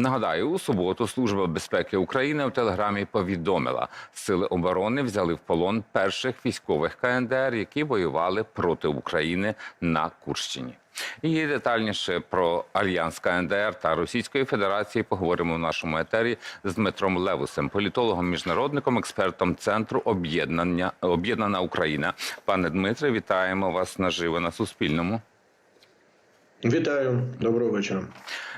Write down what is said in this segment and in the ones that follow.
Нагадаю, у суботу Служба безпеки України в телеграмі повідомила, сили оборони взяли в полон перших військових КНДР, які воювали проти України на Курщині. І детальніше про альянс КНДР та Російської Федерації поговоримо в нашому етері з Дмитром Левусем, політологом, міжнародником, експертом центру об'єднання об'єднана Україна. Пане Дмитре, вітаємо вас наживо на Суспільному. Вітаю, доброго вечора.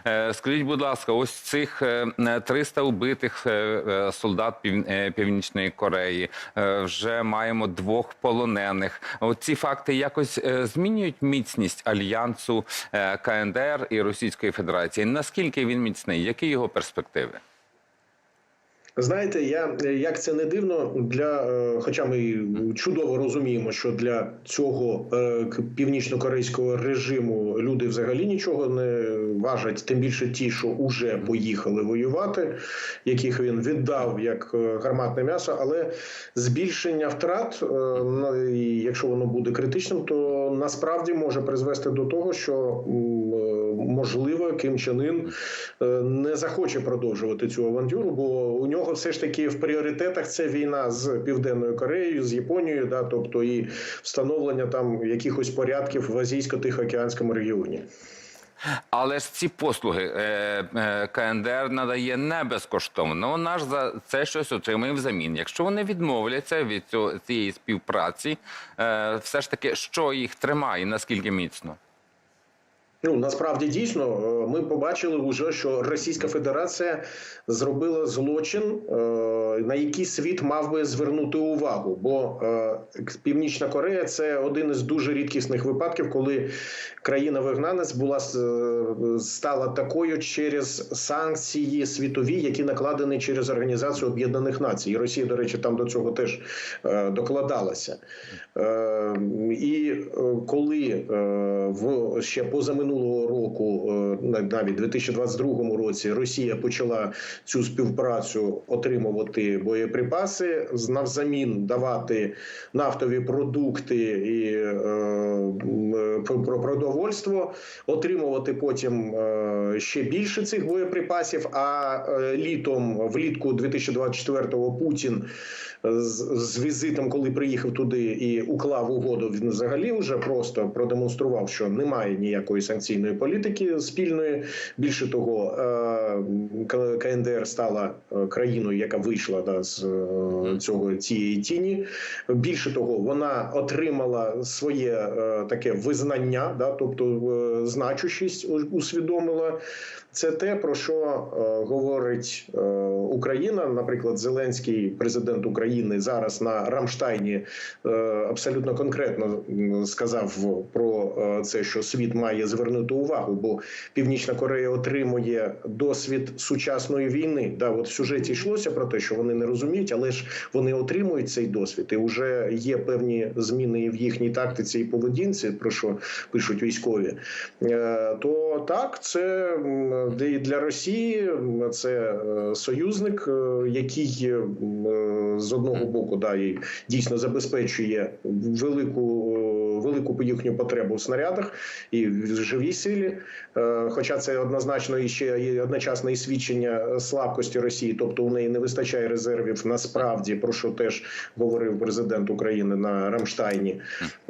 Е, Скажіть, будь ласка, ось цих е, 300 убитих е, е, солдат Пів- е, Північної Кореї. е, Вже маємо двох полонених. Оці ці факти якось е, змінюють міцність альянсу е, КНДР і Російської Федерації. Наскільки він міцний? Які його перспективи? Знаєте, я як це не дивно для, е, хоча ми чудово розуміємо, що для цього е, північно-корейського режиму люди взагалі нічого не важать, тим більше ті, що вже поїхали воювати, яких він віддав як е, гарматне м'ясо, але збільшення втрат, якщо воно буде критичним, то насправді може призвести до того, що можливо Ким Чен Ін е, не захоче продовжувати цю авантюру, бо у нього все ж таки в пріоритетах це війна з Південною Кореєю, з Японією, да, тобто і встановлення там якихось порядків в азійсько-тихоокеанському регіоні. Але ж ці послуги е, е, КНДР надає не безкоштовно. Вона ж за це щось отримує взамін. Якщо вони відмовляться від цього, цієї співпраці, все ж таки, що їх тримає, наскільки міцно? Ну насправді дійсно е, ми побачили вже, що Російська Федерація зробила злочин, е, на який світ мав би звернути увагу. Бо е, Північна Корея це один із дуже рідкісних випадків, коли країна-вигнанець була е, стала такою через санкції світові, які накладені через Організацію Об'єднаних Націй. І Росія, до речі, там до цього теж докладалася. І коли е, в ще позаминулого року, е, навіть 2022 році, Росія почала цю співпрацю отримувати боєприпаси, навзамін давати нафтові продукти і е, про про продовольство, отримувати потім е, ще більше цих боєприпасів. А е, літом, влітку 2024-го Путін з, з візитом, коли приїхав туди і уклав угоду, він взагалі вже просто продемонстрував, що немає ніякої санкційної політики спільної. Більше того, е, КНДР стала е, країною, яка вийшла да, з е, цього цієї тіні. Більше того, вона отримала своє е, таке визнання, да, тобто е, значущість усвідомила. Це те, про що е, говорить е, Україна. Наприклад, Зеленський, президент України, зараз на Рамштайні абсолютно конкретно сказав про це, що світ має звернути увагу, бо Північна Корея отримує досвід сучасної війни. Да, от в сюжеті йшлося про те, що вони не розуміють, але ж вони отримують цей досвід, і вже є певні зміни в їхній тактиці і поведінці, про що пишуть військові. Е, То так, це для Росії це е, союзник, е, який з одного боку да, дійсно забезпечує велику, велику їхню потребу в снарядах і в живій силі. Е, Хоча це однозначно і ще і одночасно і свідчення слабкості Росії, тобто у неї не вистачає резервів насправді, про що теж говорив президент України на Рамштайні.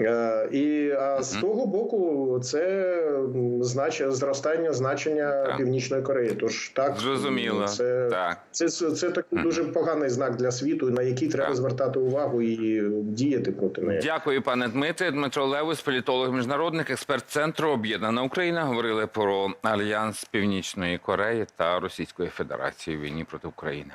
Е, І а з того боку, це знач... зростання значення Так. Північної Кореї. Тож так Зрозуміло. це, Так. це, це, це такий дуже поганий знак для світу, на який треба Так. звертати увагу і діяти проти неї. Дякую, пане Дмитре. Дмитро Левус, політолог, міжнародник, експерт центру Об'єднана Україна. Говорили про альянс Північної Кореї та Російської Федерації в війні проти України.